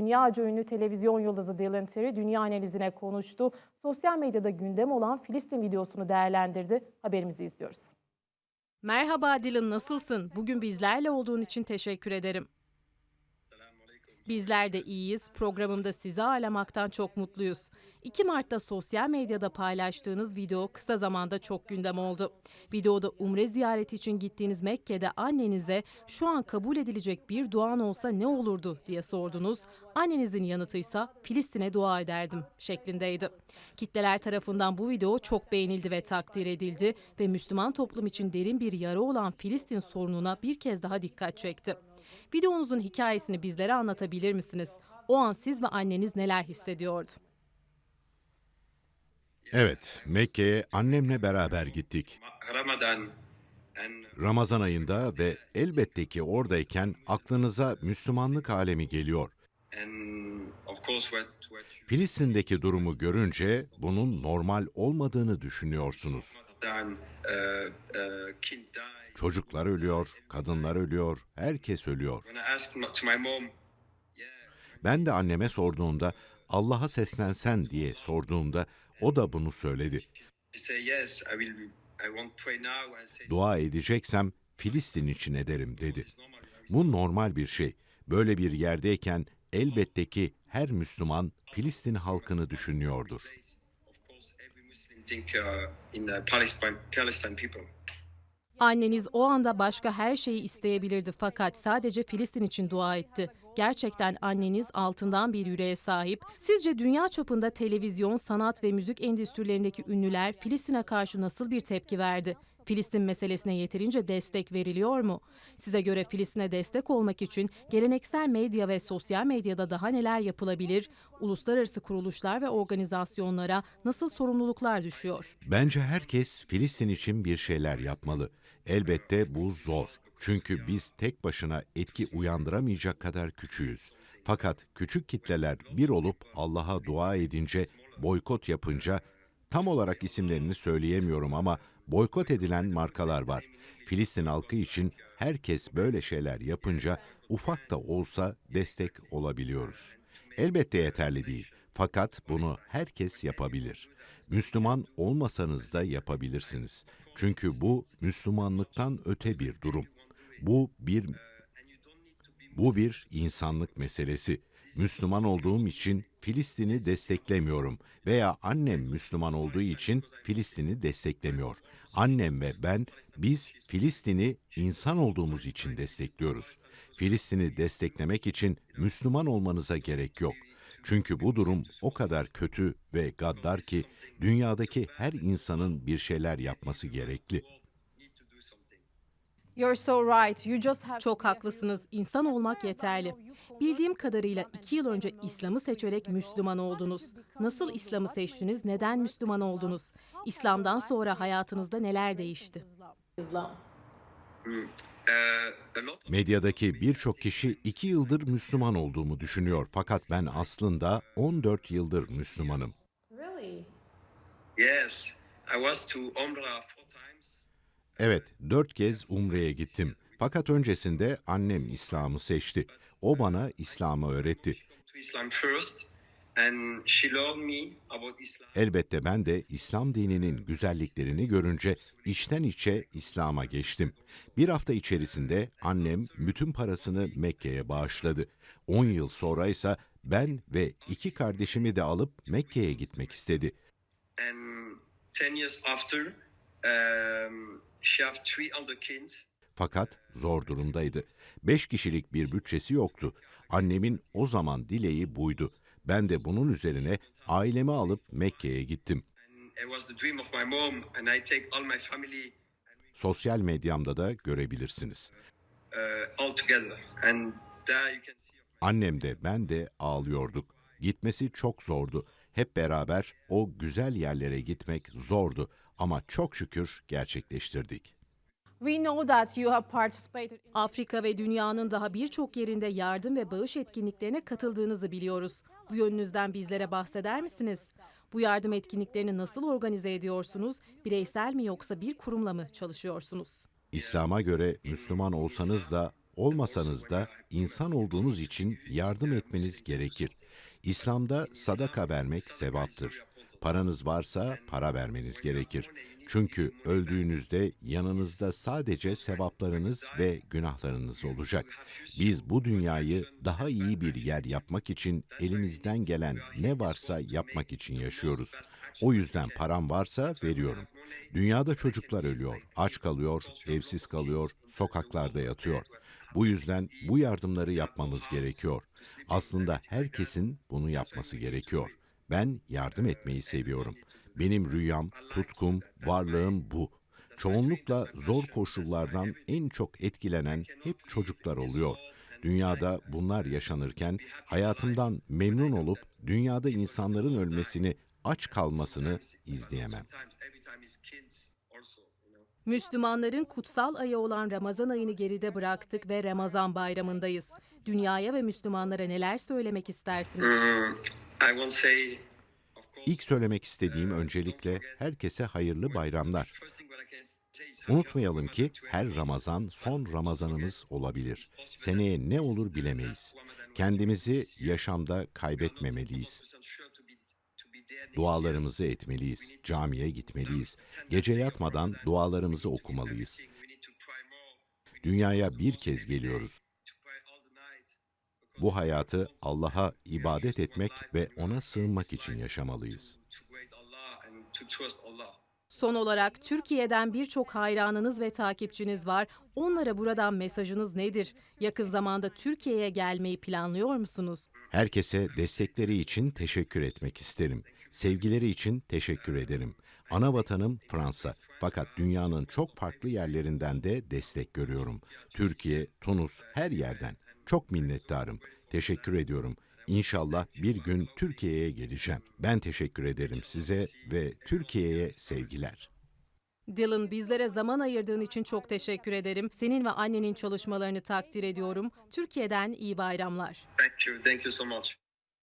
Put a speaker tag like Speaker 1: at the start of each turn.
Speaker 1: dünyaca ünlü televizyon yıldızı Dylan Terry dünya analizine konuştu. Sosyal medyada gündem olan Filistin videosunu değerlendirdi. Haberimizi izliyoruz.
Speaker 2: Merhaba Dylan nasılsın? Bugün bizlerle olduğun için teşekkür ederim. Bizler de iyiyiz. Programımda sizi ağırlamaktan çok mutluyuz. 2 Mart'ta sosyal medyada paylaştığınız video kısa zamanda çok gündem oldu. Videoda umre ziyareti için gittiğiniz Mekke'de annenize şu an kabul edilecek bir duan olsa ne olurdu diye sordunuz. Annenizin yanıtıysa Filistin'e dua ederdim şeklindeydi. Kitleler tarafından bu video çok beğenildi ve takdir edildi ve Müslüman toplum için derin bir yara olan Filistin sorununa bir kez daha dikkat çekti. Videonuzun hikayesini bizlere anlatabilir misiniz? O an siz ve anneniz neler hissediyordu?
Speaker 3: Evet, Mekke'ye annemle beraber gittik. Ramazan ayında ve elbette ki oradayken aklınıza Müslümanlık alemi geliyor. Filistin'deki durumu görünce bunun normal olmadığını düşünüyorsunuz. Çocuklar ölüyor, kadınlar ölüyor, herkes ölüyor. Ben de anneme sorduğumda Allah'a seslensen diye sorduğumda o da bunu söyledi. Dua edeceksem Filistin için ederim dedi. Bu normal bir şey. Böyle bir yerdeyken elbette ki her Müslüman Filistin halkını düşünüyordur.
Speaker 2: Anneniz o anda başka her şeyi isteyebilirdi fakat sadece Filistin için dua etti. Gerçekten anneniz altından bir yüreğe sahip. Sizce dünya çapında televizyon, sanat ve müzik endüstrilerindeki ünlüler Filistin'e karşı nasıl bir tepki verdi? Filistin meselesine yeterince destek veriliyor mu? Size göre Filistin'e destek olmak için geleneksel medya ve sosyal medyada daha neler yapılabilir? Uluslararası kuruluşlar ve organizasyonlara nasıl sorumluluklar düşüyor?
Speaker 3: Bence herkes Filistin için bir şeyler yapmalı. Elbette bu zor. Çünkü biz tek başına etki uyandıramayacak kadar küçüğüz. Fakat küçük kitleler bir olup Allah'a dua edince, boykot yapınca, tam olarak isimlerini söyleyemiyorum ama boykot edilen markalar var. Filistin halkı için herkes böyle şeyler yapınca ufak da olsa destek olabiliyoruz. Elbette yeterli değil. Fakat bunu herkes yapabilir. Müslüman olmasanız da yapabilirsiniz. Çünkü bu Müslümanlıktan öte bir durum. Bu bir bu bir insanlık meselesi. Müslüman olduğum için Filistin'i desteklemiyorum veya annem Müslüman olduğu için Filistin'i desteklemiyor. Annem ve ben biz Filistin'i insan olduğumuz için destekliyoruz. Filistin'i desteklemek için Müslüman olmanıza gerek yok. Çünkü bu durum o kadar kötü ve gaddar ki dünyadaki her insanın bir şeyler yapması gerekli.
Speaker 2: Çok haklısınız. İnsan olmak yeterli. Bildiğim kadarıyla iki yıl önce İslam'ı seçerek Müslüman oldunuz. Nasıl İslam'ı seçtiniz? Neden Müslüman oldunuz? İslam'dan sonra hayatınızda neler değişti?
Speaker 4: Uh,
Speaker 3: Medyadaki birçok kişi iki yıldır Müslüman olduğumu düşünüyor fakat ben aslında 14 yıldır Müslümanım.
Speaker 1: Really?
Speaker 4: yes, I was to Umrah four times.
Speaker 3: Evet, dört kez Umre'ye gittim. Fakat öncesinde annem İslam'ı seçti. O bana İslam'ı öğretti. Elbette ben de İslam dininin güzelliklerini görünce içten içe İslam'a geçtim. Bir hafta içerisinde annem bütün parasını Mekke'ye bağışladı. 10 yıl sonra ise ben ve iki kardeşimi de alıp Mekke'ye gitmek istedi.
Speaker 4: And ten years after,
Speaker 3: Fakat zor durumdaydı. Beş kişilik bir bütçesi yoktu. Annemin o zaman dileği buydu. Ben de bunun üzerine ailemi alıp Mekke'ye gittim. Sosyal medyamda da görebilirsiniz. Annem de ben de ağlıyorduk. Gitmesi çok zordu. Hep beraber o güzel yerlere gitmek zordu ama çok şükür gerçekleştirdik.
Speaker 1: We know that you have participated in
Speaker 2: Afrika ve dünyanın daha birçok yerinde yardım ve bağış etkinliklerine katıldığınızı biliyoruz. Bu yönünüzden bizlere bahseder misiniz? Bu yardım etkinliklerini nasıl organize ediyorsunuz? Bireysel mi yoksa bir kurumla mı çalışıyorsunuz?
Speaker 3: İslam'a göre Müslüman olsanız da olmasanız da insan olduğunuz için yardım etmeniz gerekir. İslam'da sadaka vermek sevaptır. Paranız varsa para vermeniz gerekir. Çünkü öldüğünüzde yanınızda sadece sevaplarınız ve günahlarınız olacak. Biz bu dünyayı daha iyi bir yer yapmak için elimizden gelen ne varsa yapmak için yaşıyoruz. O yüzden param varsa veriyorum. Dünyada çocuklar ölüyor, aç kalıyor, evsiz kalıyor, sokaklarda yatıyor. Bu yüzden bu yardımları yapmamız gerekiyor. Aslında herkesin bunu yapması gerekiyor. Ben yardım etmeyi seviyorum. Benim rüyam, tutkum, varlığım bu. Çoğunlukla zor koşullardan en çok etkilenen hep çocuklar oluyor. Dünyada bunlar yaşanırken hayatımdan memnun olup dünyada insanların ölmesini, aç kalmasını izleyemem.
Speaker 2: Müslümanların kutsal ayı olan Ramazan ayını geride bıraktık ve Ramazan bayramındayız. Dünyaya ve Müslümanlara neler söylemek istersiniz?
Speaker 3: İlk söylemek istediğim öncelikle herkese hayırlı bayramlar. Unutmayalım ki her Ramazan son Ramazanımız olabilir. Seneye ne olur bilemeyiz. Kendimizi yaşamda kaybetmemeliyiz. Dualarımızı etmeliyiz, camiye gitmeliyiz. Gece yatmadan dualarımızı okumalıyız. Dünyaya bir kez geliyoruz. Bu hayatı Allah'a ibadet etmek ve ona sığınmak için yaşamalıyız.
Speaker 2: Son olarak Türkiye'den birçok hayranınız ve takipçiniz var. Onlara buradan mesajınız nedir? Yakın zamanda Türkiye'ye gelmeyi planlıyor musunuz?
Speaker 3: Herkese destekleri için teşekkür etmek isterim. Sevgileri için teşekkür ederim. Ana vatanım Fransa. Fakat dünyanın çok farklı yerlerinden de destek görüyorum. Türkiye, Tunus, her yerden. Çok minnettarım. Teşekkür ediyorum. İnşallah bir gün Türkiye'ye geleceğim. Ben teşekkür ederim size ve Türkiye'ye sevgiler.
Speaker 2: Dylan bizlere zaman ayırdığın için çok teşekkür ederim. Senin ve annenin çalışmalarını takdir ediyorum. Türkiye'den iyi bayramlar.
Speaker 4: Thank you. Thank you so much.